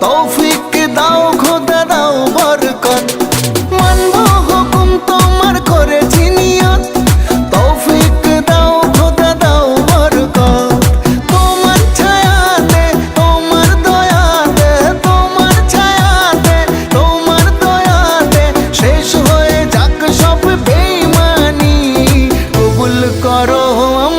তৌফিক দাও, খোদা দাও বরকত। মানব তোমার করেছি নিয়ত। তৌফিক দাও, খোদা দাও বরকত। তোমার ছায়াতে, তোমার দয়াতে, তোমার ছায়াতে, তোমার দয়াতে শেষ হয়ে যাক সব কবুল করো আমার